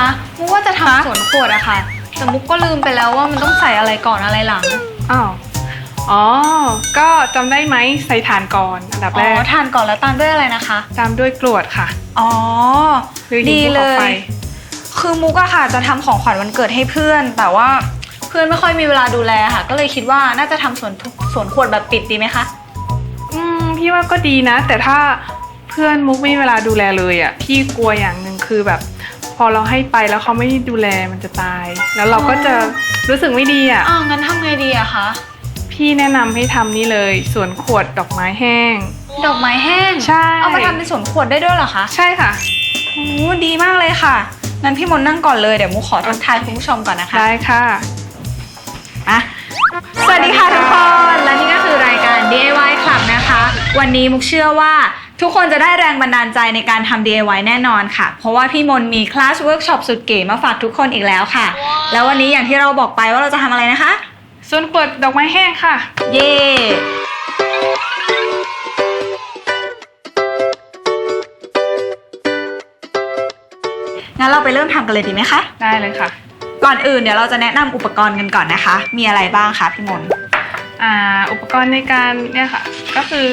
คะมุกว่าจะทำสวนขวดอะค่ะ แต่มุกก็ลืมไปแล้วว่ามันต้องใส่อะไรก่อนอะไรหลัง อ้าว อ๋อ ก็จำได้ไหมใส่ถ่านก่อนอันดับอ๋แรอกทานก่อนแล้วตามด้วยอะไรนะคะ ตามด้วยกรวดค่ะอ๋อ หรือดีหินภูเลขาไฟยคือมุกอะค่ะ จะทำของขวัญวันเกิดให้เพื่อน แต่ว่าเพื่อนไม่ค่อยมีเวลาดูแลค่ะ ก็เลยคิดว่าน่าจะทำสวนทุกสวนขวดแบบปิดดีไหมคะ อืมพี่ว่าก็ดีนะ แต่ถ้าเพื่อนมุกไม่มีเวลาดูแลเลยอะ พี่กลัวอย่างหนึ่งคือแบบพ อเราให้ไปแล้วเขาไม่ดูแลมันจะตาย แล้วเราก็จะรู้สึกไม่ดีอะ อ้าวงั้นทำไงดีอะคะพี่แนะนำให้ทำนี่เลยสวนขวดดอกไม้แห้ง ดอกไม้แห้งใช่ เอามาทำเป็นสวนขวดได้ด้วยเหรอคะใช่ค่ะ โอ้ดีมากเลยค่ะงั้นพี่มนต์นั่งก่อนเลยเดี๋ยวมุกขอทักทายคุณผู้ชมก่อนนะคะได้ค่ะ อะสวัสดีค่ะทุกคนและนี่ก็คือรายการ DIY Club นะคะ วันนี้มุกเชื่อว่า ทุกคนจะได้แรงบันดาลใจในการทำ DIY แน่นอนค่ะ เพราะว่าพี่มนต์มีคลาสเวิร์กช็อปสุดเก๋มาฝากทุกคนอีกแล้วค่ะ แล้ววันนี้อย่างที่เราบอกไปว่าเราจะทำอะไรนะคะสวนขวดดอกไม้แห้งค่ะ เย่งั้นเราไปเริ่มทำกันเลยดีไหมคะ ได้เลยค่ะ ก่อนอื่นเดี๋ยวเราจะแนะนำอุปกรณ์กันก่อนนะคะ มีอะไรบ้างคะพี่มนต์อ่าอุปกรณ์ในการเนี่ยค่ะ ก็คือ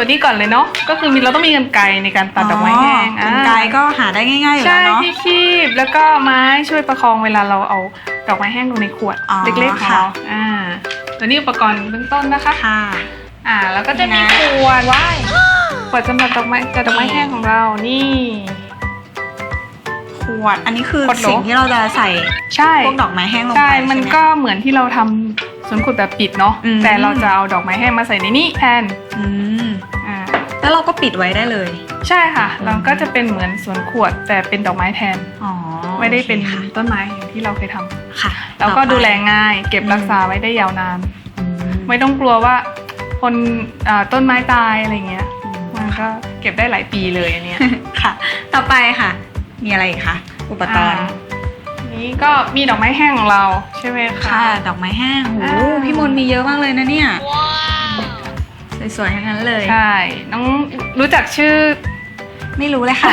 ตัวนี้ก่อนเลยเนาะก็คือมีเราต้องมีกันไกรในการตัดดอกไม้แห้งกรรไกรก็หาได้ง่ายๆอยู่ใช่แล้วเนาะ ที่คีบแล้วก็ไม้ช่วยประคองเวลาเราเอาดอกไม้แห้งลงในขวดอ๋อเล็กๆของค่ะ เราอ่าตัวนี้อุปกรณ์เบื้องต้นนะคะค่ะ อ่าแล้วก็จะมีนี่นะ ขวดว้ายขวดสำหรับดอกไม้จัดดอกไม้แห้งของเรานี่ข วด อันนี้คือขวดโหล สิ่งที่เราจะใส่ใช่ พวกดอกไม้แห้งลงไปใช่ใช่ไหมมันก็เหมือนที่เราทำสวนขวดแบบปิดเนาะ อืม แต่เราจะเอาดอกไม้แห้งมาใส่ในนี้แทน อืมอ่า แล้วเราก็ปิดไว้ได้เลย ใช่ค่ะ เราก็จะเป็นเหมือนสวนขวดแต่เป็นดอกไม้แทน อ๋อไม่ได้เป็นโอคค่ะต้นไม้อย่างที่เราเคยทำ ค่ะแล้วก็ต่อไปดูแลง่าย เก็บอืมรักษาไว้ได้ยาวนาน อืมไม่ต้องกลัวว่าคนอ่าต้นไม้ตายอะไรเงี้ย มันก็เก็บได้หลายปีเลยอันเนี้ย ค่ะ ต่อไปค่ะ มีอะไรอีกคะอุปกรณ์อ่านี้ก็มีดอกไม้แห้งของเราใช่ไหมคะ ค่ะ ดอกไม้แห้งโอ้โหอ่า พี่มนต์มีเยอะมากเลยนะเนี่ยสวยๆทั้งนั้นเลย ใช่ น้องรู้จักชื่อ ไม่รู้เลยค่ะ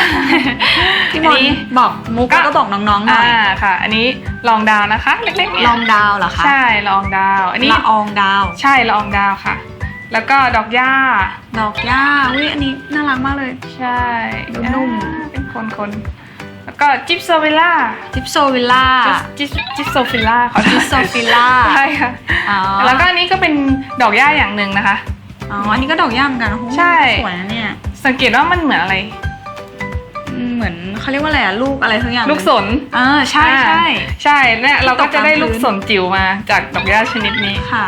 พี่มอันนนี้ต์บอกมุกก็ แล้วก็บอกน้องๆหน่อ่าอยค่ะ อันนี้ลองดาวนะคะเล็กๆเนี่ยลองดาวเหรอคะใช่ลองดาว อันนี้ละอองดาว ใช่ละอองดาวค่ะ แล้วก็ดอกหญ้า ดอกหญ้าอุ้ยอันนี้น่ารักมากเลย ใช่นุ่มอ่าเป็นคนคนๆ แล้วก็จิปโซวิล่าจิปโซวิลล่าจิปจิปโซฟิล่าขอจิปโซฟิลล่าใช่ค่ะอ๋อแล้วก็อันนี้ก็เป็นดอกหญ้าอย่างหนึ่งนะคะ อ๋อ อันนี้ก็ดอกหญ้าเหมือนกันโอ้โหใช่ สวยนะเนี่ย สังเกตว่ามันเหมือนอะไร อืมเหมือนเขาเรียกว่าอะไรอะลูกอะไรทุกอย่างลูกสนอ่าใช่ใช่อ่าใช่เนี่ยเราก็จะได้ตกตามพื้นลูกสนจิ๋วมาจากดอกหญ้าชนิดนี้ ค่ะ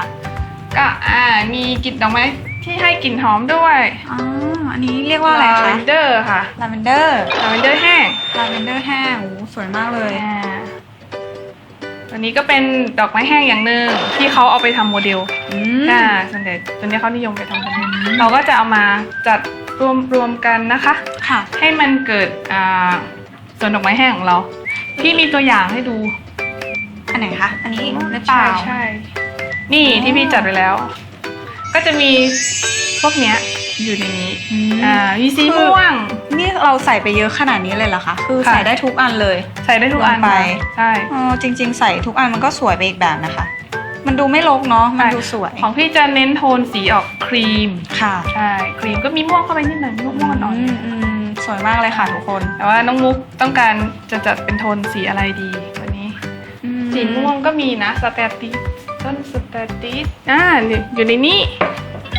ก็อ่ามีกลิ่นดอกไม้ ที่ให้กลิ่นหอมด้วยอ๋อ อันนี้เรียกว่าอะไรลาคะเวนเดอร์ค่ะลาเวนเดอร์ลาเวนเดอร์แห้งลาเวนเดอร์แห้งโอ้โหสวยมากเลยอ่าตัวนี้ก็เป็นดอกไม้แห้งอย่างหนึ่งที่เขาเอาไปทำโมเดลอืม อ่าส่วนใหญ่ตัวนี้เขานิยมไปทำกันเราก็จะเอามาจัดรวมรวมกันนะคะ ค่ะ ให้มันเกิดอ่าส่วนดอกไม้แห้งของเราพี่มีตัวอย่างให้ดูอันไหนคะ อันนี้หรือเปล่า ใช่ใช่นี่อ๋อที่พี่จัดไว้แล้ว ก็จะมีพวกเนี้ยอยู่ในนี้อืมอ่า มีสีม่วง นี่เราใส่ไปเยอะขนาดนี้เลยเหรอคะ คือค่ะ ใส่ได้ทุกอันเลยใส่ได้ทุกอันลงไปค่ะใช่ อ๋อจริง ๆ ใส่ทุกอันมันก็สวยไปอีกแบบนะคะ มันดูไม่รกเนาะ มันดูสวย ของพี่จะเน้นโทนสีออกครีม ค่ะใช่ ครีมก็มีม่วงเข้าไปนิดหน่อยม่วงๆหน่อยอืมอืมสวยมากเลยค่ะทุกคนแต่ว่าน้องมุกต้องการจะจัดเป็นโทนสีอะไรดีวันนี้สีม่วงก็มีนะ สแตติส ต้นสแตติสอ่าอยู่อยู่ในนี้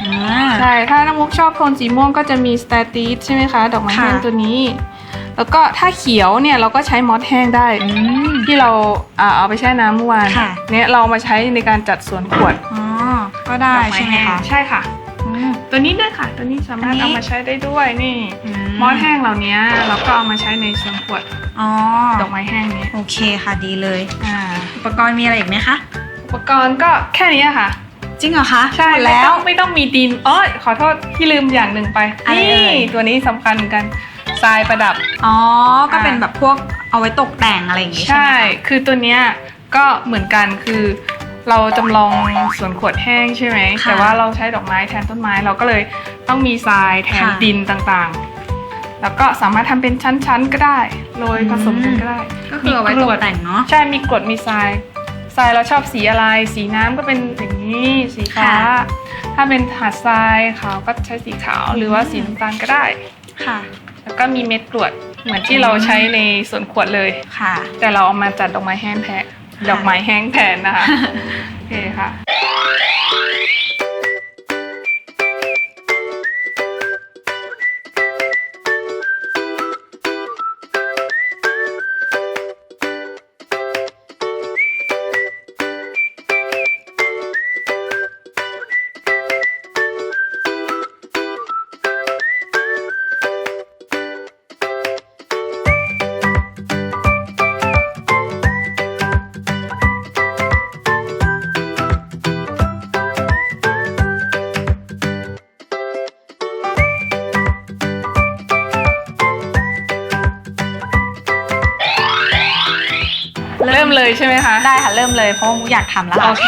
อ่าใช่ ถ้าน้องมุกชอบโทนสีม่วงก็จะมีสแตติสใช่ไหมคะ ดอกไม้แห้งค่ะตัวนี้ แล้วก็ถ้าเขียวเนี่ยเราก็ใช้มอสแห้งได้อืมที่เราอ่าเอาไปแช่น้ำเมื่อวานค่ะเนี่ยเราเอามาใช้ในการจัดสวนขวดอ๋อก็ได้ดอกใช่ไหมแห้งคะใช่ค่ะอืมตัวนี้ด้วยค่ะ ตัวนี้สามารถอันนี้เอามาใช้ได้ด้วยนี่ มอสแห้งเหล่านี้เราก็เอามาใช้ในสวนขวดอ๋อดอกไม้แห้งนี้โอเคค่ะดีเลยอ่าอุปกรณ์มีอะไรอีกไหมคะอุ ปกรณ์ก็แค่นี้ค่ะ จริงเหรอคะใช่หมดแล้แล้ววไม่ต้องมีดินอ๋อขอโทษที่ลืมอย่างหนึ่งไปอะไรนี่เอ่ย ตัวนี้สำคัญเหมือนกันทรายประดับ อ๋อ ก็เป็นแบบพวกเอาไว้ตกแต่งอะไรอย่างงี้ใช่ใช่ไหมคะคือตัวเนี้ยก็เหมือนกันคือเราจำลองสวนขวดแห้งใช่ไหมค่ะแต่ว่าเราใช้ดอกไม้แทนต้นไม้เราก็เลยต้องมีทรายแทนค่ะดินต่างๆ แล้วก็สามารถทำเป็นชั้นๆก็ได้โรยอืมผสมกันก็ได้ ก็คือเอาไว้ตกแต่งเนาะ ใช่มีกรดมีทราย ทรายเราชอบสีอะไร สีน้ำก็เป็นอย่างนี้สีฟ้า ค่ะถ้าเป็นหาดทรายขาวก็ใช้สีขาวหรือว่าสีน้ำตาลก็ได้ ค่ะ แล้วก็มีเม็ดกรวดเหมือนที่เราใช้ในสวนขวดเลย ค่ะ แต่เราเอามาจัดดอกไม้แห้งแทนดอกไม้แห้งแทนนะคะ โอเคค่ะ เริ่มเลยเพราะว่ามุกอยากทำแล้วโอค่ะเค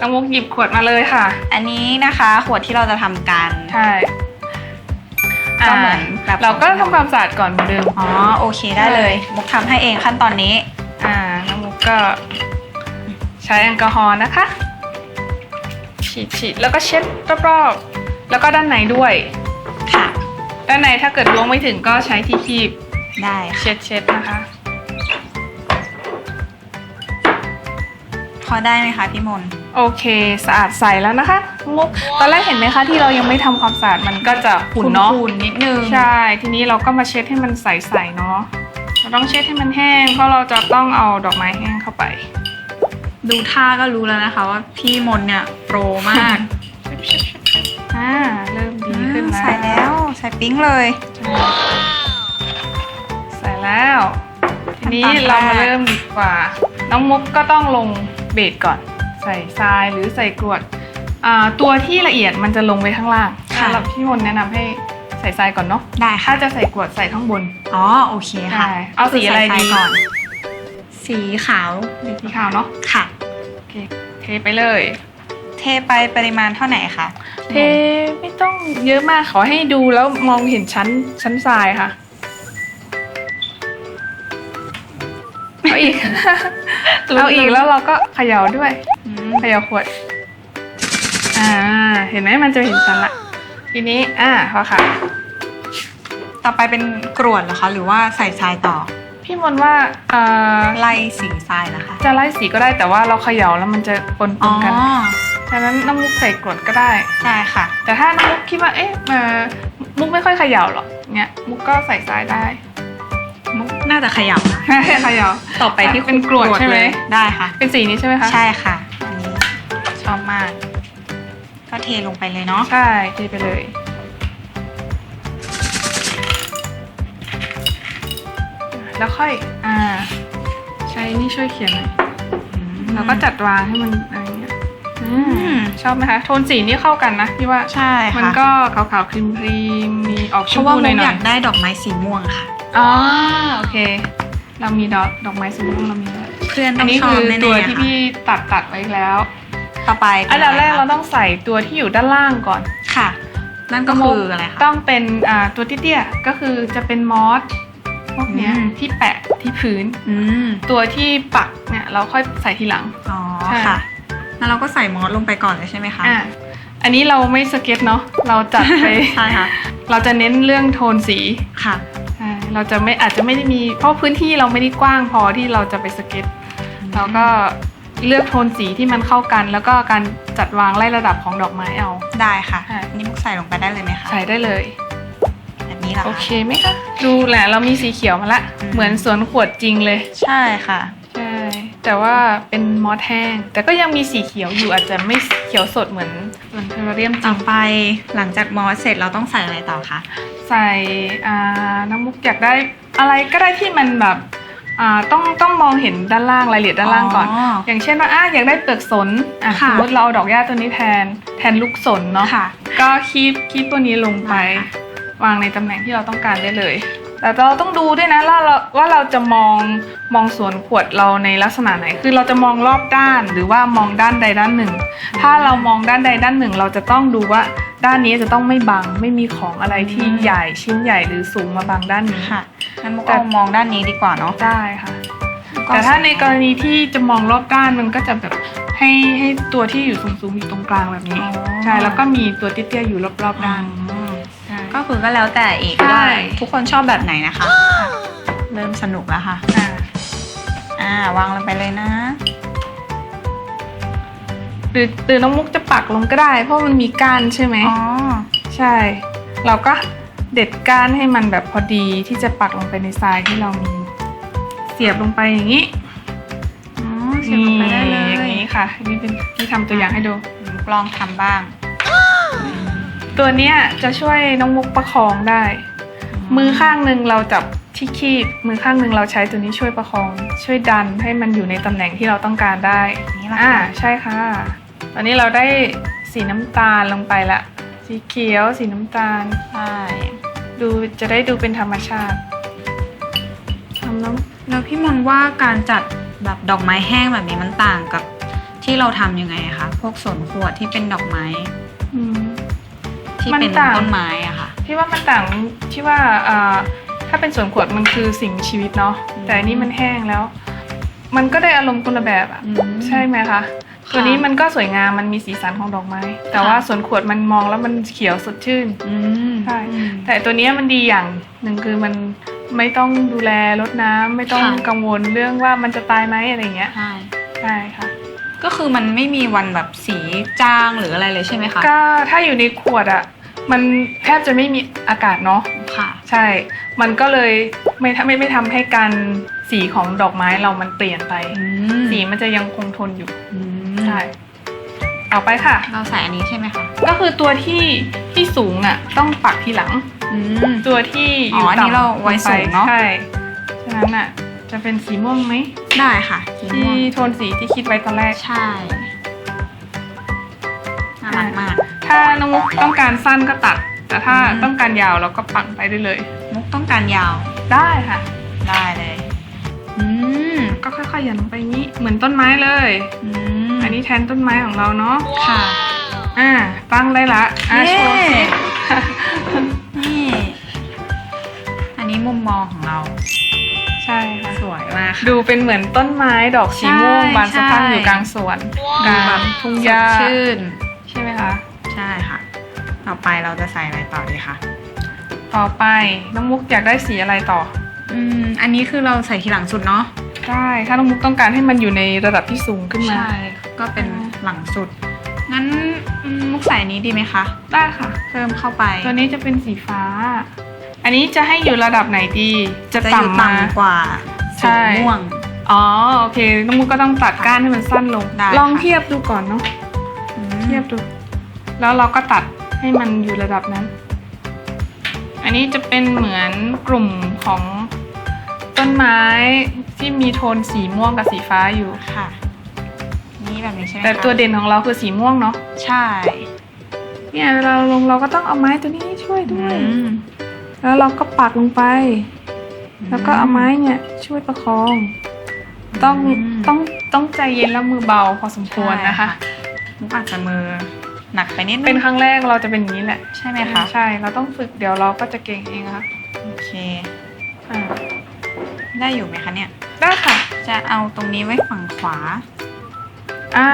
น้องมุกหยิบขวดมาเลยค่ะ อันนี้นะคะขวดที่เราจะทำกันใช่ก็เหมือนแบบเราก็ทำความสะอาดก่อนเหมือนเดิมอ๋อโอเคได้เลย มุกทำให้เองขั้นตอนนี้ อ่าน้องมุกก็ใช้แอลกอฮอล์นะคะ ฉีดฉีดแล้วก็เช็ดรอบๆแล้วก็ด้านในด้วย ค่ะ ด้านในถ้าเกิดล้วงไม่ถึงก็ใช้ที่คีบได้ค่ะเช็ดเช็ดนะคะ พอได้ไหมคะพี่มนต์โอเค สะอาดใสแล้วนะคะน้องมุกตอนแรกเห็นไหมคะที่เรายังไม่ทำความสะอาดมันก็จะขุ่นเนาะขุ่นๆนิดนึงใช่ ทีนี้เราก็มาเช็ดให้มันใสๆเนาะเราต้องเช็ดให้มันแห้งเพราะเราจะต้องเอาดอกไม้แห้งเข้าไป ดูท่าก็รู้แล้วนะคะว่าพี่มนต์เนี่ยโปรมากอ่าเริ่มดีขึ้นแล้วใส่แล้วใส่ปิ๊งเลยใส่แล้ว ทีนี้ขั้นตอนแรกเรามาเริ่มดีกว่า น้องมุกก็ต้องลง เบสก่อน ใส่ทรายหรือใส่กรวดอ่าตัวที่ละเอียดมันจะลงไปข้างล่างสำหรับพี่มนต์แนะนำให้ใส่ทรายก่อนเนาะได้ค่ะถ้าจะใส่กรวดใส่ข้างบน อ๋อโอเคค่ะใช่เอาสีอะไรดี ใส่ก่อน สีขาวสีขาวเนาะค่ะ โอเคเทไปเลย เทไปปริมาณเท่าไหร่คะเทไม่ต้องเยอะมากขอให้ดูแล้วมองเห็นชั้นชั้นทรายค่ะ เอาอีก เอาอีกแล้วเราก็เขย่าด้วยอืมเขย่าขวด อ่า เห็นไหมมันจะเห็นชั้นละ ทีนี้ อ่าพอค่ะ ต่อไปเป็นกรวดเหรอคะ หรือว่าใส่ทรายต่อ พี่มนต์ว่าเอ่อไล่สีทรายนะคะ จะไล่สีก็ได้แต่ว่าเราเขย่าแล้วมันจะปนอ๋อๆกันฉะนั้นน้ำมุกใส่กรดก็ได้ได้ค่ะ แต่ถ้าน้ำมุกคิดว่า เอ๊ะเอ่อมุกไม่ค่อยเขย่าหรอกเนี่ยมุกก็ใส่ทรายได้มุก น่าจะเขย่านะเขย่าต่อไปที่เป็นกรวดใช่ไหมเลยได้ค่ะ เป็นสีนี้ใช่ไหมคะ ใช่ค่ะอันนี้ชอบมาก ก็เทลงไปเลยเนาะ ใช่เทไปเลย แล้วค่อย อ่า ใช้นี่ช่วยเขียนหน่อยแล้วก็จัดวางให้มันอะไรเงี้ยอืมชอบไหมคะ โทนสีนี่เข้ากันนะพี่ว่า ใช่ค่ะ มันก็ขาวๆครีมครีมๆมีออกเพชมราะว่าพูหมุน่กออยยากได้ดอกไม้สีม่วงค่ะๆ อ๋อโอเค เรามีดอกดอกไม้สีม่วงเรามีแล้วเพื่อนอัต้นองนี้ชอคืบอแน่ๆตัวค่ะที่พี่ตัดตัดไว้แล้ว ต่อไปป็อันดับแรกะไคะเราต้องใส่ตัวที่อยู่ด้านล่างก่อนค่ะ นั่นก็คืออะไรคะ ต้องเป็นอ่าตัวเตี้ยๆก็คือจะเป็นมอสพวกเนี้ยอืม ที่แปะที่พื้น อืมตัวที่ปักเนี่ยเราค่อยใส่ทีหลัง อ๋อใช่ ค่ะแล้วเราก็ใส่มอสลงไปก่อนเลยใช่ไหมคะอะอันนี้เราไม่สเก็ตเนาะเราจัดไป ใช่ค่ะ เราจะเน้นเรื่องโทนสี ค่ะ เราจะไม่อาจจะไม่ได้มี เพราะพื้นที่เราไม่ได้กว้างพอที่เราจะไปสเก็ตเราก็เลือกโทนสีที่มันเข้ากัน แล้วก็การจัดวางไล่ระดับของดอกไม้เอา ได้ค่ะ ค่ะ นี่มุกใส่ลงไปได้เลยไหมคะใส่ได้เลย แบบนี้เหรอโอคะ เคไหมคะดูแหละเรามีสีเขียวมาละ อืม เหมือนสวนขวดจริงเลย ใช่ค่ะ ใช่ แต่ว่าเป็นมอสแห้ง แต่ก็ยังมีสีเขียวอยู่อาจจะไม่เขียวสดเหมือน สวนเทอร์เรียมจริต่องไปหลังจากมอสเสร็จเราต้องใส่อะไรต่อคะ ใส่อ่าน้ำมุกอยากได้อะไรก็ได้ที่มันแบบอ่าต้องต้องมองเห็นด้านล่างรายละเอียดด้านล่างก่อนอย่างเช่นว่าอะอยากได้เปลือกสนอะสค่ะ มมติเราเอาดอกหญ้าตัวนี้แทนแทนลูกสนเนาะ ค่ะ ก็คีบคีบตัวนี้ลงไปได้ค่ะวางในตำแหน่งที่เราต้องการได้เลย แต่เราต้องดูด้วยนะว่าเราว่าเราจะมองมองสวนขวดเราในลักษณะไหน คือเราจะมองรอบด้านหรือว่ามองด้านใดด้านหนึ่ง ถ้าเรามองด้านใดด้านหนึ่ง เราจะต้องดูว่าด้านนี้จะต้องไม่บัง ไม่มีของอะไรที่อืมใหญ่ชิ้นใหญ่หรือสูงมาบังด้านนี้ค่ะงั้นมุกแต่เอามองด้านนี้ดีกว่าเนาะได้ค่ะ แต่ถ้าในกรณีที่จะมองรอบด้านมันก็จะแบบให้ให้ตัวที่อยู่สูงๆอยู่ตรงกลางแบบนี้อ๋อใช่ แล้วก็มีตัวเตี้ยๆอยู่รอบๆด้าด้านนใช่ ก็คือก็แล้วแต่อีกใช่ได้ทุกคนชอบแบบไหนนะคะ เริ่มสนุกแล้วค่ะอ่าอ่าวางลงไปเลยนะหรือหรือน้องมุกจะปักลงก็ได้ เพราะมันมีก้านใช่ไหมอ๋อใช่ เราก็เด็ดก้านให้มันแบบพอดีที่จะปักลงไปในทรายที่เรามี เสียบลงไปอย่างนี้อ๋อเสียบลงไปได้เลอย่างยนี้ค่ะ นี่เป็นที่ทำตัวอย่างให้ดูมุกลองทำบ้าง ตัวเนี้ยจะช่วยน้องมุกประคองได้ มือข้างหนึ่งเราจับที่คีบมือข้างหนึ่งเราใช้ตัวนี้ช่วยประคอง ช่วยดันให้มันอยู่ในตำแหน่งที่เราต้องการได้นี่แหละอ่าค่ะใช่ค่ะ ตอนนี้เราได้สีน้ำตาลลงไปละ สีเขียว สีน้ำตาลใช่ดูจะได้ดูเป็นธรรมชาติทำน้แล้วพี่มนต์ว่าการจัดแบบดอกไม้แห้งแบบนี้มันต่างกับที่เราทำยังไงอะคะพวกสวนขวดที่เป็นดอกไม้ำอืม ที่มันเป็นต่าง ต้นไม้อะค่ะ พี่ว่ามันต่างที่ว่าอ่าถ้าเป็นสวนขวดมันคือสิ่งมีชีวิตเนาะอืม แต่อันนี้มันแห้งแล้ว มันก็ได้อารมณ์คนละแบบอะอืม ใช่ไหมคะค่ะตัวนี้มันก็สวยงามมันมีสีสันของดอกไม้ แต่ค่ะ ว่าสวนขวดมันมองแล้วมันเขียวสดชื่น อืมใช่แต่ตัวเนี้ยมันดีอย่างหนึ่งคือมันไม่ต้องดูแลรดน้ำไม่ต้องค่ะ กังวลเรื่องว่ามันจะตายไหมอะไรเงี้ยใช่ใช่ค่ะ ก็คือมันไม่มีวันแบบสีจางหรืออะไรเลยใช่ไหมคะ ก็ถ้าอยู่ในขวดอะ มันแทบจะไม่มีอากาศเนาะค่ะ ใช่ มันก็เลยไม่ทำไม่ไม่ทำให้การสีของดอกไม้เรามันเปลี่ยนไป สีมันจะยังคงทนอยู่อืมใช่ต่อไปค่ะ เราใส่อันนี้ใช่ไหมคะ ก็คือตัวที่ที่สูงอะต้องปักทีหลังอืมตัวที่อยู่อ๋ออันนี้ต่ำเราไว้สูงเนอะใช่ฉะนั้นอะจะเป็นสีม่วงไหมได้ค่ะสีที่ม่วงโทนสีที่คิดไว้ตอนแรกใช่น่ารักมาก ถ้าน้องมุกต้องการสั้นก็ตัด แต่ถ้าอืม ต้องการยาวเราก็ปักไปได้เลย มุกต้องการยาวได้ค่ะ ได้เลยอืมก็ค่อยๆหย่อนลงไปงี้เหมือนต้นไม้เลย อืมอันนี้แทนต้นไม้ของเราเนาะค่ะ อ่าตั้งได้ละอ่าเย้ โชว์สิ นี่ อันนี้มุมมองของเราใช่ค่ะสวยมากค่ะ ดูเป็นเหมือนต้นไม้ดอกสีม่วงใช่บานสะพรั่งใช่ อยู่กลางสวนกดูลาแบงบทุ่งหญ้าสดชื่นใช่ไหมคะ ใช่ค่ะ ต่อไปเราจะใส่อะไรต่อดีคะต่อไปน้องมุกอยากได้สีอะไรต่อ อืม อันนี้คือเราใส่ทีหลังสุดเนาะได้ถ้าน้องมุกต้องการให้มันอยู่ในระดับที่สูงขึ้นมาใช่ก็เป็นหลังสุด งั้นอืมมุกใส่อันนี้ดีไหมคะได้ค่ะ เพิ่มเข้าไปตัวนี้จะเป็นสีฟ้า อันนี้จะให้อยู่ระดับไหนดี จะจะอยู่ต่ำมา ต่ำกว่าใช่สีม่วง อ๋อโอเคน้องมุกก็ต้องตัดก้านให้มันสั้นลงได้ลองค่ะ เทียบดูก่อนเนาะเทียบดู แล้วเราก็ตัดให้มันอยู่ระดับนั้น อันนี้จะเป็นเหมือนกลุ่มของต้นไม้ที่มีโทนสีม่วงกับสีฟ้าอยู่ ค่ะ นี่แบบนี้ใช่ไหมแต่คะตัวเด่นของเราคือสีม่วงเนาะ ใช่ เนี่ยเวลาเราลงเราก็ต้องเอาไม้ตัวนี้ช่วยด้วยอืมแล้วเราก็ปักลงไป แล้วก็เอาไม้เนี่ยช่วยประคอง ต้องมต้องต้องใจเย็นแล้วมือเบาพอสมควรนะคะมุกอาจจะมือ หนักไปนิดนึงเป็นครั้งแรกเราจะเป็นอย่างนี้แหละ ใช่ไหมคะ ใช่ เราต้องฝึกเดี๋ยวเราก็จะเก่งเองค่ะ โอเคอ่าได้อยู่ไหมคะเนี่ย ได้ค่ะ จะเอาตรงนี้ไว้ฝั่งขวา อ่า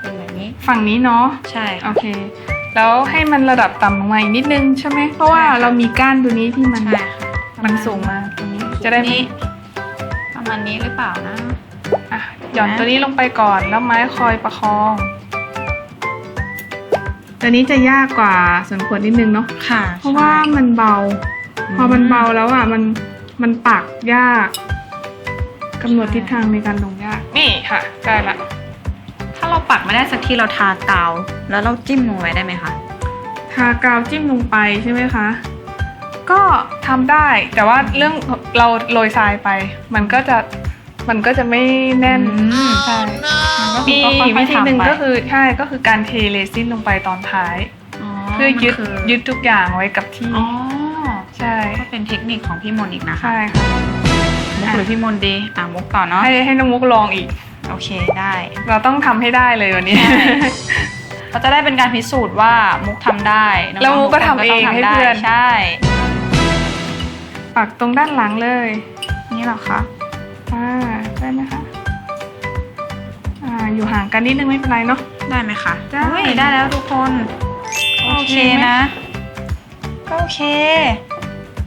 เป็นแบบนี้ ฝั่งนี้เนาะ ใช่ โอค่ะเค แล้วให้มันระดับต่ำลงมาอีกนิดนึงใช่ไหม เพราะว่าใช่ค่ะเรามีก้านตัวนี้ที่มันใช่ค่ะมันสูงมากตรงนี้ จะได้ไม่นี่ประมาณนี้หรือเปล่านะ อะ หย่อนตัวนี้ลงไปก่อน แล้วไม้คอยประคอง ตัวนี้จะยากกว่าส่วนขวดนิดนึงเนาะค่ะเพราะว่ามันเบา พอมันเบาแล้วอะมันมันปักยากกำหนดทิศทางในการลงยากนี่ค่ะได้ละถ้าเราปักไม่ได้สักทีเราทากาว แล้วเราจิ้มลงไว้ได้ไหมคะทากาวจิ้มลงไปใช่ไหมคะ ก็ทำได้แต่ว่าเรื่องเราโรยทรายไป มันก็จะ มันก็จะไม่แน่นอืมใช่มันก็คืมีอค่อยๆวิธีหนึ่งทำไปก็คือใช่ก็คือการเทเรซินลงไปตอนท้าย เพื่อยึดมันคือยึดทุกอย่างไว้กับที่อ๋อใช่ก็เป็นเทคนิคของพี่มนต์อีกนะคะใช่ค่ะมุกหรือพี่มนต์ดีอะมุกต่อเนาะให้ให้น้องมุกลองอีกโอเคได้ เราต้องทำให้ได้เลยวันนี้ใช่เราจะได้เป็นการพิสูจน์ว่ามุกทำได้น้องๆแล้วมุกก็ทำทุเองต้ให้เพื่อนได้ใช่ปักตรงด้านหลังเลย นี่เหรอคะ อ่าได้ไหมคะอ่าอยู่ห่างกันนิดนึงไม่เป็นไรเนาะ ได้ไหมคะได้ โอ้ยได้แล้วทุกคน โอโอเคเคไหมนะ ก็โอเค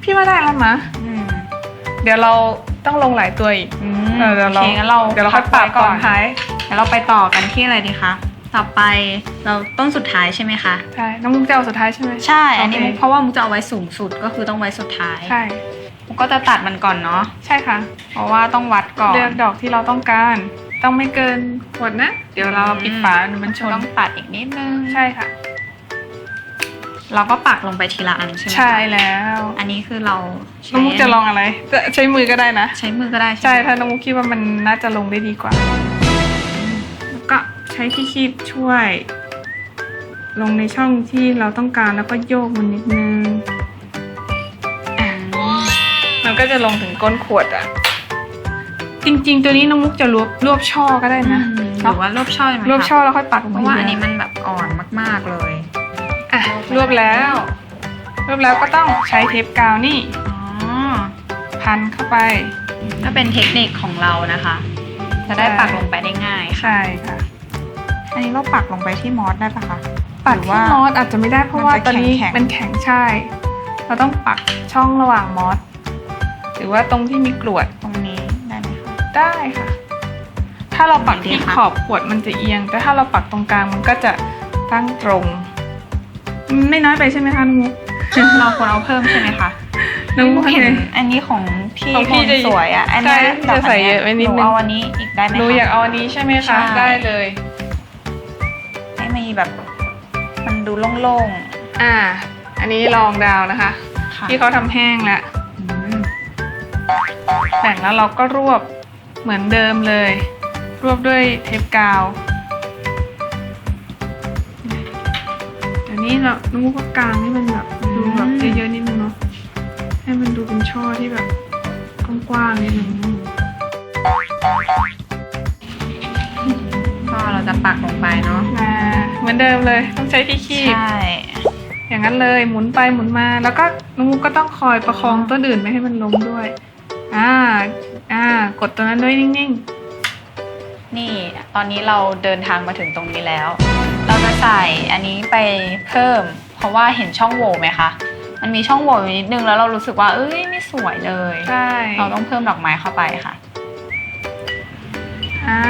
พี่ว่าได้แล้วนะอืมเดี๋ยวเราต้องลงหลายตัวอีกอืมเออเดี๋ยวเราโอเคงั้นเราเดี๋ยวเราค่อยปรับไว้ก่อนท้ายเดี๋ยวเราไปต่อกันที่อะไรดีคะ ต่อไปเราต้นสุดท้ายใช่ไหมคะ ใช่น้องมุกจะเอาสุดท้ายใช่ไหม ใช่ อันนี้โอเค มุกเพราะว่ามุกจะเอาไว้สูงสุดก็คือต้องไว้สุดท้าย ใช่มุ กก็จะตัดมันก่อนเนาะใช่ค่ะ เพราะว่าต้องวัดก่อน เลือกดอกที่เราต้องการ ต้องไม่เกินขวดนะ เดี๋ยวเราปิดฝาเดี๋ยวมันชนต้องตัดอีกนิดนึงใช่ค่ะ เราก็ปักลงไปทีละอันใช่ไหมคะใช่แล้วอันนี้คือเราใช้น้องมุกจะลองอะไร จะใช้มือก็ได้นะ ใช้มือก็ได้ใช่ไหมถ้าน้องมุกคิดว่ามันน่าจะลงได้ดีกว่า แล้วก็ใช้ที่คีบช่วย ลงในช่องที่เราต้องการแล้วก็โยกมันนิดนึงอืมมัน ก็จะลงถึงก้นขวดอะ จริง ๆ ตัวนี้น้องมุกจะรวบรวบช่อก็ได้นะหรือว่ารวบช่อไหมคะรวบช่อแล้วค่อยปักลงเพไปราะว่าทีอันเดีนี้ยวมันแบบอ่อนมากๆเลยอะรวบแล้วรวบแล้วก็ต้องใช้เทปกาวนี่อ๋อพันเข้าไปก็เป็นเทคนิคของเรานะคะ จะได้ใช่ปักลงไปได้ง่ายใช่ค่ะ อันนี้เราปักลงไปที่มอสได้ปะคะปักหรือที่ว่ามอสอาจจะไม่ได้เพราะว่ามันจะตอนนี้แข็งๆมันแข็งใช่ เราต้องปักช่องระหว่างมอส หรือว่าตรงที่มีกรวดตรงนี้ได้ไหมคะได้ค่ะ ถ้าเราปักดีที่ค่ะขอบขวดมันจะเอียง แต่ถ้าเราปักตรงกลางมันก็จะตั้งตรงอืมไม่น้อยไปใช่ไหมคะน้องมุกเราควรเอาเพิ่มใช่ไหมคะน้องมุกเห็นเห็นอันนี้ของพี่ของพี่มนต์จะสวยอะ อันใช่นี้พี่จะใส่เยอะไปนิดนึงหเอาอันนี้อีกได้ไหมหนูคะอยากเอาอันนี้ใช่ไหมใช่คะ ได้เลย ให้มีแบบ มันดูโล่งอ่า อันนี้ลองดาวนะคะๆค่ะที่เขาทำแห้งแล้วอืม แต่งแล้วเราก็รวบเหมือนเดิมเลย รวบด้วยเทปกาวเดี๋ยวนี้เราน้องมุกก็กางให้มันแบบดูแบบเยอะๆนิดนึงเนาะให้มันดูเป็นช่อที่แบบกว้างๆนิดนึงก็เราจะปักลงไปเนาะอ่าเหมือนเดิมเลยต้องใช้ที่คีบใช่ อย่างนั้นเลยหมุนไปหมุนมา แล้วก็น้องมุกก็ต้องคอยประคองต้นอื่นไม่ให้มันล้มด้วย อ่า อ่า กดตัวนั้นด้วยนิ่งนี่ตอนนี้เราเดินทางมาถึงตรงนี้แล้ว เราจะใส่อันนี้ไปเพิ่ม เพราะว่าเห็นช่องโหว่ไหมคะ มันมีช่องโหว่อยู่นิดนึงแล้วเรารู้สึกว่า เอ้ยไม่สวยเลย ๆ ใช่ เราต้องเพิ่มดอกไม้เข้าไปค่ะ อ่า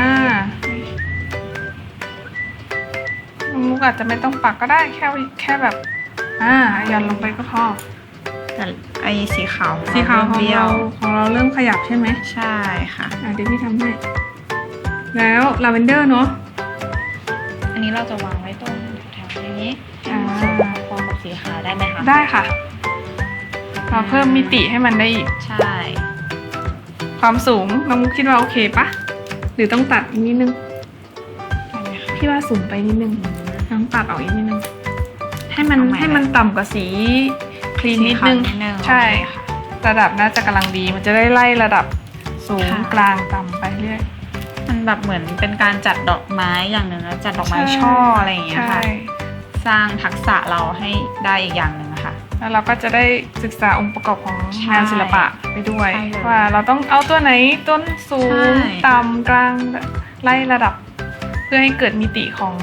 น้องมุกอาจจะไม่ต้องปักก็ได้แค่แค่แบบ อ่าหย่อนลงไปก็พอ แต่ไอ้สีขาวสีขาวของเบี้ยเราวของเราเริ่มขยับใช่ไหมใช่ค่ะอ่าเดี๋ยวพี่ทำให้ แล้วลาเวนเดอร์เนาะอันนี้เราจะวางไว้ตรงแถวๆนี้อ่าสูงพอกับสีขาวได้ไหมคะได้ค่ะเราเพิ่มมิติให้มันได้อีกใช่ ความสูงน้องมุกคิดว่าโอเคปะหรือต้องตัดอีกนิดนึงได้ไหมคะพี่ว่าสูงไปนิดนึงต้องตัดออกอีกนิดนึงให้มันเอาใหม่ให้มันต่ำกว่าสี คลีนนิดนึงสีขาวนิดนึงใช่โอเคค่ะระดับน่าจะกำลังดีมันจะได้ไล่ระดับสูงค่ะกลางต่ำไปเรื่อยมันแบบเหมือนเป็นการจัดดอกไม้อย่างหนึ่งนะจัดดอกไม้ช่ออะไรอย่างเงี้ยค่ะใช่สร้างทักษะเราให้ได้อีกอย่างหนึ่งนะคะแล้วเราก็จะได้ศึกษาองค์ประกอบของใช่งานศิลปะไปด้วยใช่เลยว่าเราต้องเอาตัวไหนต้นสูงใช่ต่ำกลางไล่ระดับ เพื่อให้เกิดมิติของ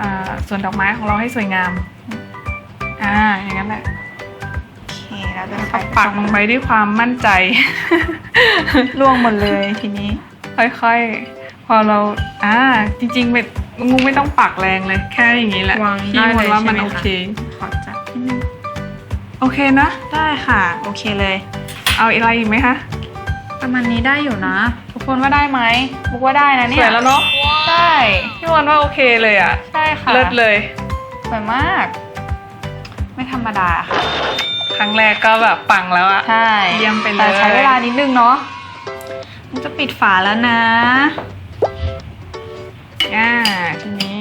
อาส่วนดอกไม้ของเราให้สวยงาม อ่าอย่างนั้นแหละโอเคแล้วเอาเป็นไฟปักลงไปด้วยความมั่นใจ ล่วงหมดเลยทีนี้ ค่อยๆ พอเราอ่าจริงๆไม่มุกไม่ต้องปักแรงเลย แค่อย่างนี้แหละวางพี่ได้มเลนยว่ามันใช่โอไหมคะเคขอจับนิดนึงโอเคนะ ได้ค่ะ โอเคเลย เอาอะไรอีกไหมคะประมาณนี้ได้อยู่นะ ทุกคนว่าได้ไหมมุกว่าได้นะสเนี่ยวยแล้วเนาะได้พี่มนว่าโอเคเลยอะใช่ค่ะเลิศเลยสวยมาก ไม่ธรรมดาค่ะ ครั้งแรกก็แบบปังแล้วอะใช่เยี่ยมไปเลยแต่ใช้เวลานิดนึงเนาะมันจะปิดฝาแล้วนะอ่าทีนี้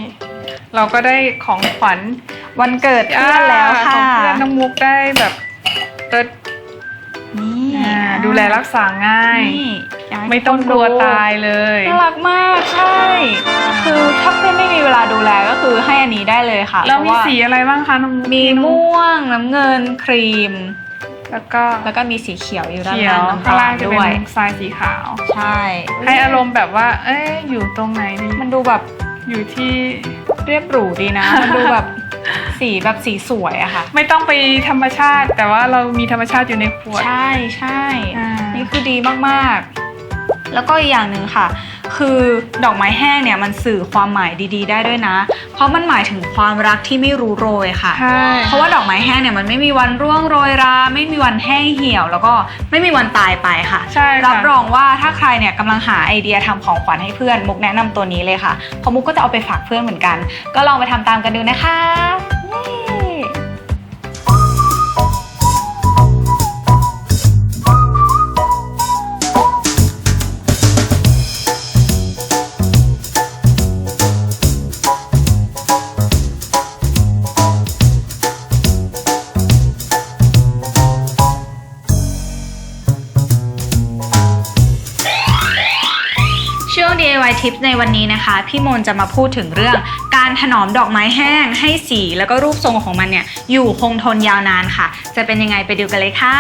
เราก็ได้ของขวัญวันเกิดเพื่อนแล้วขอค่ะงเพื่อนน้องมุกได้แบบเลิศนี่อ่าดูแลรักษาง่าย นี่ยากให้ไม่ต้องกลัวคนดูตายเลย น่ารักมากใช่ คือถ้าเพื่อนไม่มีเวลาดูแลก็คือให้อันนี้ได้เลยค่ะแล้วมีเพราะาสีอะไรบ้างคะน้องมุกมีม่วงน้ำเงินครีม แล้วก็แล้วก็มีสีเขียวอยู่ด้านเขียวล่างข้างล่างจะด้เป็วยนทรายสีขาว ใช่ ให้อารมณ์แบบว่า เอ๊ะอยู่ตรงไหนดีมันดูแบบอยู่ที่ เรียบหรูดีนะ มันดูแบบสีแบบสีสวยอะค่ะ ไม่ต้องไปธรรมชาติ แต่ว่าเรามีธรรมชาติอยู่ในขวด ใช่ใช่อ่านี่ นี่คือดีมากๆ แล้วก็อีกอย่างหนึ่งค่ะ คือดอกไม้แห้งเนี่ยมันสื่อความหมายดีๆ ได้ด้วยนะ เพราะมันหมายถึงความรักที่ไม่รู้โรยค่ะ ใช่ เพราะว่าดอกไม้แห้งเนี่ยมันไม่มีวันร่วงโรยรา ไม่มีวันแห้งเหี่ยว แล้วก็ไม่มีวันตายไปค่ะ ใช่ค่ะ รับรองว่าถ้าใครเนี่ยกำลังหาไอเดียทำของขวัญให้เพื่อนมุกแนะนำตัวนี้เลยค่ะเพราะมุกก็จะเอาไปฝากเพื่อนเหมือนกัน ก็ลองไปทำตามกันดูนะคะ DIY Tips ในวันนี้นะคะ พี่มนต์จะมาพูดถึงเรื่องการถนอมดอกไม้แห้ง ให้สีแล้วก็รูปทรงของมันเนี่ยอยู่คงทนยาวนานค่ะ จะเป็นยังไงไปดูกันเลยค่ะ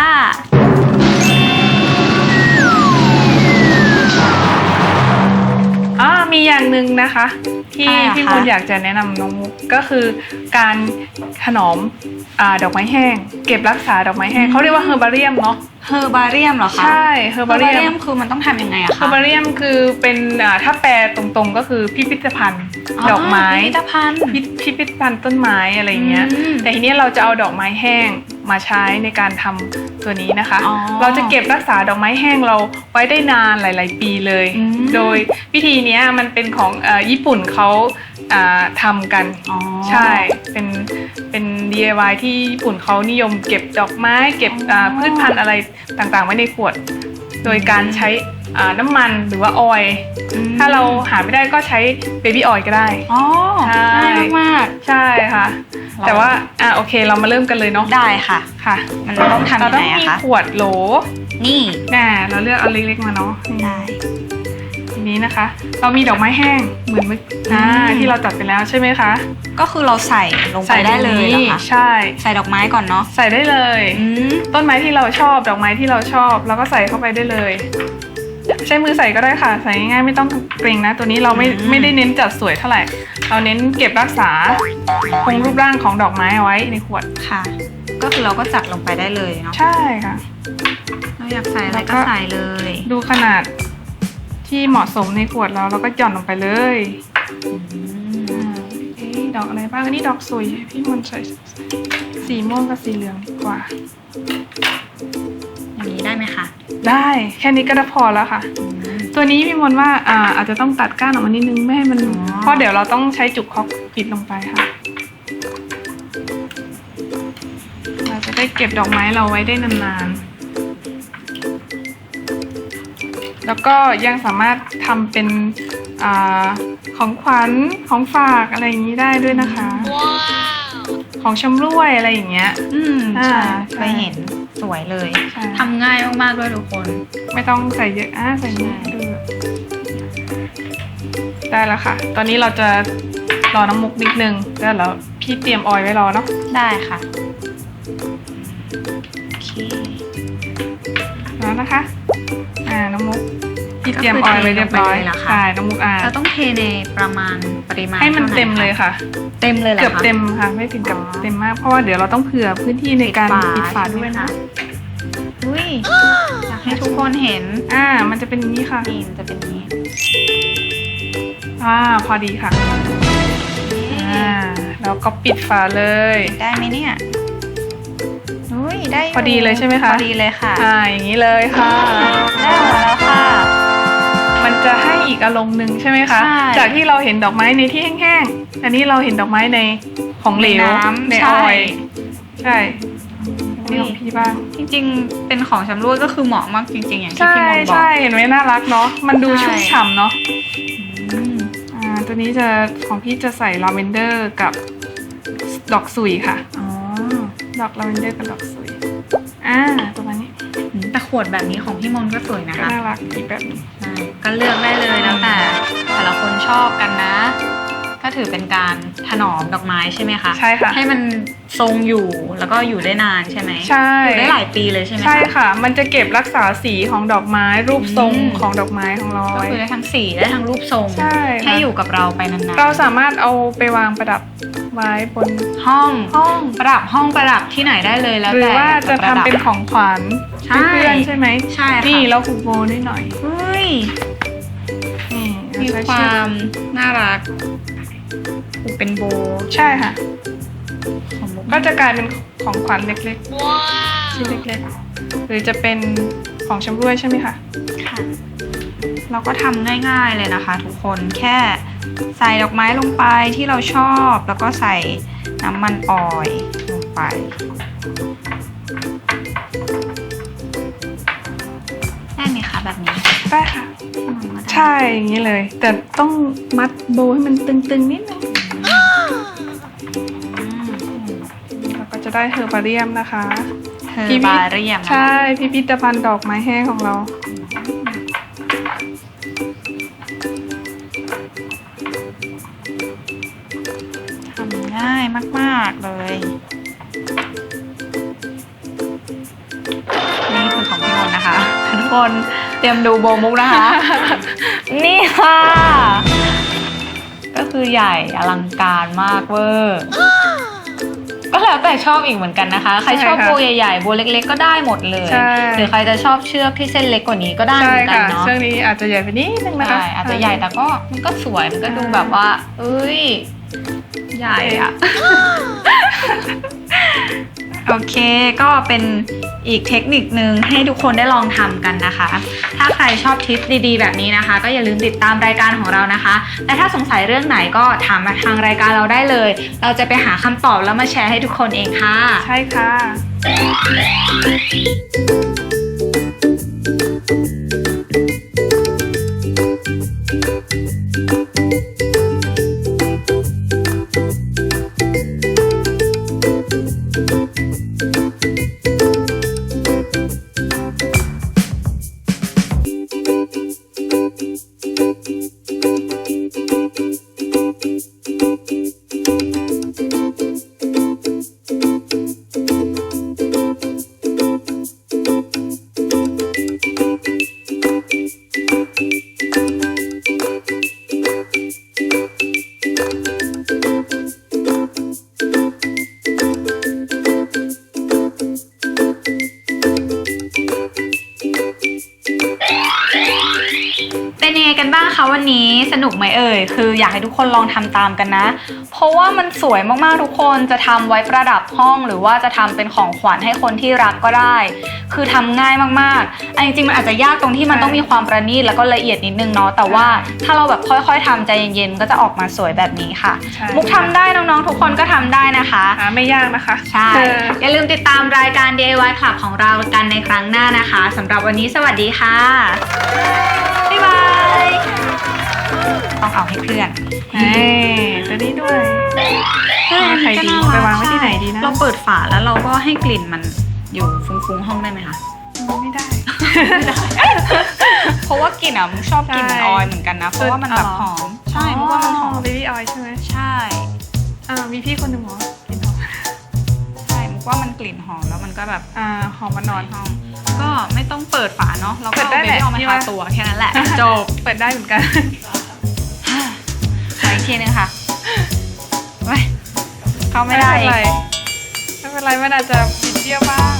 อ่ามีอย่างหนึ่งนะคะ ที่อะไรอะคะพี่มนต์อยากจะแนะนำน้องมุกก็คือการถนอมอ่าดอกไม้แห้ง เก็บรักษาดอกไม้แห้งเขาเรียกว่าเฮอร์บาเรียมเนาะ เฮอร์บาเรียมเหรอคะใช่เฮอร์บาเรียมคือมันต้องทำยังไงอะเฮอคะร์บาเรียมคือเป็นอ่าถ้าแปลตรงๆก็คือพิพิธภัณฑ์ดอกไม้พิพิธภัณฑ์พิพิพิธภัณฑ์ต้นไม้อะไรเงี้ยอืมแต่ทีนี้เราจะเอาดอกไม้แห้งมาใช้ในการทำตัวนี้นะคะอ๋อเราจะเก็บรักษาดอกไม้แห้งเราไว้ได้นานหลาย ๆ ปีเลยอืมโดยวิธีเนี้ยมันเป็นของเออญี่ปุ่นเขา อ่าทำกันอ๋อ ใช่เป็นเป็น DIY ที่ญี่ปุ่นเขานิยมเก็บดอกไม้ เก็บอ่าพืชพันธุ์อะไรต่างๆ ไว้ในขวด โดยการใช้อ่าน้ำมันหรือว่าออยล์อืมถ้าเราหาไม่ได้ก็ใช้เบบี้ออยล์ก็ได้ อ๋อใช่ ง่ายมากใช่ค่ะเราแต่ว่าอะโอเคเรามาเริ่มกันเลยเนาะๆได้ค่ะ ค่ะมันต้องทำเรายังต้อไงงอะมีคะ ขวดโหลนี่แน่เราเลือกเอาเล็กๆมาเนาะนี่ได้ที นี้นะคะ เรามีดอกไม้แห้งเหมือนเมื่ออ่าอืมที่เราตัดไปแล้วใช่ไหมคะ ก็คือเราใส่ลงไปได้เลยเหรอนี่คะใช่ ใส่ดอกไม้ก่อนเนาะใส่ได้เลยอืมต้นไม้ที่เราชอบดอกไม้ที่เราชอบเราก็ใส่เข้าไปได้เลย ใช้มือใส่ก็ได้ค่ะ ใส่ง่ายๆไม่ต้องเกรงนะ ตัวนี้เราไม่ไม่ได้เน้นจัดสวยเท่าไหร่ เราเน้นเก็บรักษาคงรูปร่างของดอกไม้เอาไว้ในขวดค่ะ ก็คือเราก็จัดลงไปได้เลยเนาะใช่ค่ะ เราอยากใส่อะไรแล้วก็ก็ใส่เลย ดูขนาด ที่เหมาะสมในขวดเราเราก็หย่อนลงไปเลยอืมอ่าเอ๊ะดอกอะไรบ้างอันนี้ดอกสวยพี่มนต์ใส่สีม่วงกับสีเหลืองดีกว่า อย่างนี้ได้ไหมคะ ได้แค่นี้ก็ได้พอแล้วค่ะอืมตัวนี้พี่มนต์ว่าอ่าอาจจะต้องตัดก้านออกมานิดนึงไม่ให้มันอ๋อเพราะเดี๋ยวเราต้องใช้จุกคอกปิดลงไปค่ะ เราจะได้เก็บดอกไม้เราไว้ได้นานๆ แล้วก็ยังสามารถทำเป็นอาของขวัญของฝากอะไรอย่างนี้ได้ด้วยนะคะของชำร่วยอะไรอย่างเงี้ย อืมอ่าใช่เคยเห็นสวยเลยใช่ทำง่ายมากๆด้วยทุกคน ไม่ต้องใส่เยอะอะใส่นิดเดียวได้แล้วค่ะ ตอนนี้เราจะรอน้ำมุกนิดนึงแล้วเราพี่เตรียมออยล์ไว้รอเนาะได้ค่ะ โอเค แล้วนะคะ อ่าน้ำมุกพี่เตรียมออยล์ไว้เรียบร้อยก็คือเทลงไปเลยเหรอคะ ใช่น้ำมุกอ่าเราต้องเทในประมาณปริมาณให้มันท่าไเต็มเลยค่ะ เต็มเลยเหรอคะเกือบเต็มค่ะ ไม่ถึงกับอ๋อ เต็มมากเพราะว่าเดี๋ยวเราต้องเผื่อพื้นที่ในการปิปิดดฝาฝาด้วยนะใช่ไหมอุ้ยอยากให้ทุกคนเห็นอ่า มันจะเป็นอย่างนี้ค่ะนี่มันจะเป็นอย่างนี้อ่าพอดีค่ะอ่าแล้วก็ปิดฝาเลย ได้ไหมเนี่ย อุ้ยได้ยู่พอดีเลยใช่ไหมคะ พอดีเลยค่ะอ่าอย่างนี้เลยค่ะ ได้ออกมาแล้วค่ะ มันจะให้อีกอารมณ์หนึ่งใช่ไหมคะ ใช่จากที่เราเห็นดอกไม้ในที่แห้งๆ อันนี้เราเห็นดอกไม้ในของเหลวในน้ำในใช่ออยล์ใช่อันนี่ของพี่บ้าง จริงๆ เป็นของชำร่วยก็คือเหมาะมากจริง ๆ อย่างที่ใช่พี่มนต์บอก ใช่เห็นไหมน่ารักเนาะ มันดูใช่ ชุ่มฉ่ำเนาะ อืมอ่า ตัวนี้จะของพี่จะใส่ลาเวนเดอร์กับดอกสุยค่ะ อ๋อ ดอกลาเวนเดอร์กับดอกสุยอ่าประมาณนี้แต่ขวดแบบนี้ของพี่มนต์ก็สวยนะก็คะน่ารักอีกแบบหนึงใช่ก็เลือกได้เลยแล้วแต่แต่ละคนชอบกันนะ ก็ถือเป็นการถนอมดอกไม้ใช่ไหมคะใช่ค่ะ ให้มันทรงอยู่แล้วก็อยู่ได้นานใช่ไหมใช่ อยู่ได้หลายปีเลยใช่ไหมใช่ค่ะ มันจะเก็บรักษาสีของดอกไม้ รูปทรงอืม ของดอกไม้ของเราก็ไว้ คือได้ทั้งสีได้ทั้งรูปทรงใช่ค่ะให้อยู่กับเราไปนานเราสามารถเอาไปวางประดับไว้บนๆ ห้องห้อง ประดับห้องประดับที่ไหนได้เลยแล้วหรือแต่ว่าจะทำเป็นของขวัญใช่ ให้เพื่อนใช่ไหมใช่ค่ะนี่เราผูกโบนิดหน่อยเฮ้ย นี่มีใช้คเชืวาอกมน่ารักผูก เป็นโบใช่ค่ะของมุกก็จะกลายเป็นของขวัญเล็กๆชิ้นเล็กๆ หรือจะเป็นของชำร่วยใช่ไหมคะค่ะ เราก็ทำง่ายๆเลยนะคะ ทุกคนแค่ใส่ดอกไม้ลงไปที่เราชอบ แล้วก็ใส่น้ำมันออยล์ลงไปได้ไหมคะแบบนี้ได้ค่ะ ใช่อย่างนี้เลย แต่ต้องมัดโบให้มันตึงๆนิดนึงอืมแล้วก็จะได้เฮอร์บาเรียมนะคะเฮอร์บาเรียมนะคะใช่พิพิธภัณฑ์ดอกไม้แห้งของเรา ทำง่ายมากๆเลย นี่คือของพี่มนต์นะคะทุกคนเตรียมดูโบมุกนะคะ นี่ค่ะ ก็คือใหญ่อลังการมากเวอร์ก็แล้วแต่ชอบอีกเหมือนกันนะคะ ใครชอบใช่ค่ะโบใหญ่ๆโบเล็ก ๆ ก็ได้หมดเลยใช่ หรือใครจะชอบเชือกที่เส้นเล็กกว่านี้ก็ได้เหใช่มือนกันค่ะเนาะเชือกนี้อาจจะใหญ่ไปนิดนึงนะคะ ใช่อาจจะใหญ่แต่ก็มันก็สวยมันก็ดูแบบว่า เอ้ย ใหญ่อะ โอเคก็เป็นอีกเทคนิคนึงให้ทุกคนได้ลองทำกันนะคะ ถ้าใครชอบทิปดีๆ แบบนี้นะคะ ก็อย่าลืมติดตามรายการของเรานะคะ และถ้าสงสัยเรื่องไหนก็ถามมาทางรายการเราได้เลย เราจะไปหาคำตอบแล้วมาแชร์ให้ทุกคนเองค่ะ ใช่ค่ะ ทุกคนลองทำตามกันนะ เพราะว่ามันสวยมากๆทุกคนจะทำไว้ประดับห้อง หรือว่าจะทำเป็นของขวัญให้คนที่รักก็ได้ คือทำง่ายมากๆอันจริงๆมันอาจจะยากตรงที่มันต้องมีความประณีตแล้วก็ละเอียดนิดนึงเนาะแต่ว่าถ้าเราแบบค่อย ๆทำใจเย็นๆก็จะออกมาสวยแบบนี้ค่ะใช่มุกทำได้น้องๆทุกคนก็ทำได้นะคะหาไม่ยากนะคะใช่เอออย่าลืมติดตามรายการ DIY Club ของเรากันในครั้งหน้านะคะสำหรับวันนี้สวัสดีค่ะบ๊ายบาย ต้องเอาให้เพื่อนเอ้ยตัวนี้ด้วยเอาใครดีไปวางไว้ที่ไหนดีนะเราเปิดฝาแล้วเราก็ให้กลิ่นมันอยู่ฟุ้งๆห้องได้ไหมคะไม่ได้ เพราะว่ากลิ่นอะมุกชอบกลิ่นใช่ออยล์เหมือนกันนะ เพราะว่ามันแบบหอม ใช่มุกว่ามันหอมเบบี้ออยใช่ไหมใช่อ่ามีพี่คนหนึ่งเหรอกินหอมใช่มุกว่ามันกลิ่นหอมแล้วมันก็แบบอ่าหอมมานอนห้อง ก็ไม่ต้องเปิดฝาเนาะเราก็เปิดเอาได้เบแหละบี้ออกมาพี่ทาว่าตัวแค่นั้นแหละจบเปิดได้เหมือนกันข อีกทีนึงค่ะไม่เข้าไม่ได้ไม่เป็นไรไม่เป็นไรมันอาจจะปิดเบี้ยวบ้าง